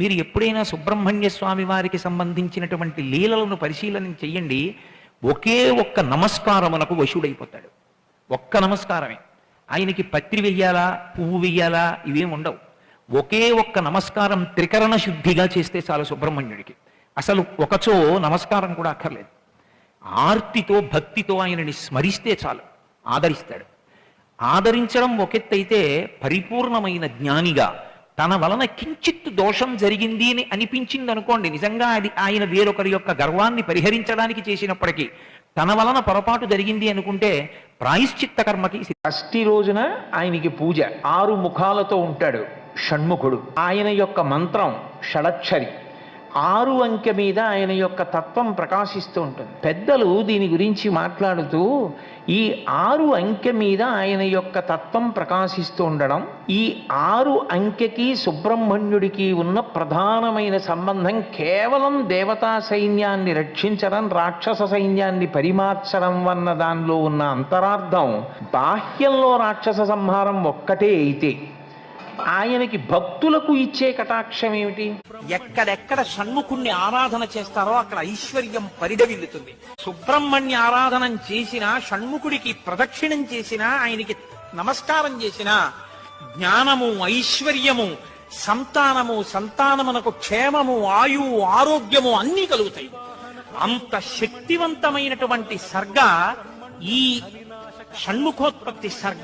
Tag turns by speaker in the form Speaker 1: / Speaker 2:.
Speaker 1: మీరు ఎప్పుడైనా సుబ్రహ్మణ్య స్వామి వారికి సంబంధించినటువంటి లీలలను పరిశీలన చెయ్యండి. ఒకే ఒక్క నమస్కారమునకు వశుడైపోతాడు. ఒక్క నమస్కారమే. ఆయనకి పత్రి వెయ్యాలా పువ్వు వెయ్యాలా ఇవేం ఉండవు. ఒకే ఒక్క నమస్కారం త్రికరణ శుద్ధిగా చేస్తే చాలు సుబ్రహ్మణ్యుడికి. అసలు ఒకచో నమస్కారం కూడా అక్కర్లేదు. ఆర్తితో భక్తితో ఆయనని స్మరిస్తే చాలు. ఆదరిస్తాడు. ఆదరించడం ఒకెత్తైతే పరిపూర్ణమైన జ్ఞానిగా తన వలన కించిత్ దోషం జరిగింది అని అనిపించింది అనుకోండి నిజంగా అది ఆయన వేరొకరి యొక్క గర్వాన్ని పరిహరించడానికి చేసినప్పటికీ తన వలన పొరపాటు జరిగింది అనుకుంటే ప్రాయశ్చిత్త కర్మకి షష్ఠి రోజున ఆయనకి పూజ ఆరు ముఖాలతో ఉంటాడు షణ్ముఖుడు. ఆయన యొక్క మంత్రం షడక్షరి ఆరు అంకె మీద ఆయన యొక్క తత్వం ప్రకాశిస్తూ ఉంటుంది. పెద్దలు దీని గురించి మాట్లాడుతూ ఈ ఆరు అంకె మీద ఆయన యొక్క తత్వం ప్రకాశిస్తూ ఉండడం ఈ ఆరు అంకెకి సుబ్రహ్మణ్యుడికి ఉన్న ప్రధానమైన సంబంధం కేవలం దేవతా సైన్యాన్ని రక్షించడం రాక్షస సైన్యాన్ని పరిమార్చడం అన్న దానిలో ఉన్న అంతరార్థం బాహ్యంలో రాక్షస సంహారం ఒక్కటే అయితే. ఆయనకి భక్తులకు ఇచ్చే కటాక్షం ఏమిటి?
Speaker 2: ఎక్కడెక్కడ షణ్ముఖుణ్ణి ఆరాధన చేస్తారో అక్కడ ఐశ్వర్యం పరిడవిల్లుతుంది సుబ్రహ్మణ్య ఆరాధనం చేసినా షణ్ముఖుడికి ప్రదక్షిణం చేసినా ఆయనకి నమస్కారం చేసినా జ్ఞానము ఐశ్వర్యము సంతానము సంతానమునకు క్షేమము ఆయు ఆరోగ్యము అన్నీ కలుగుతాయి. అంత శక్తివంతమైనటువంటి సర్గ ఈ షణ్ముఖోత్పత్తి సర్గ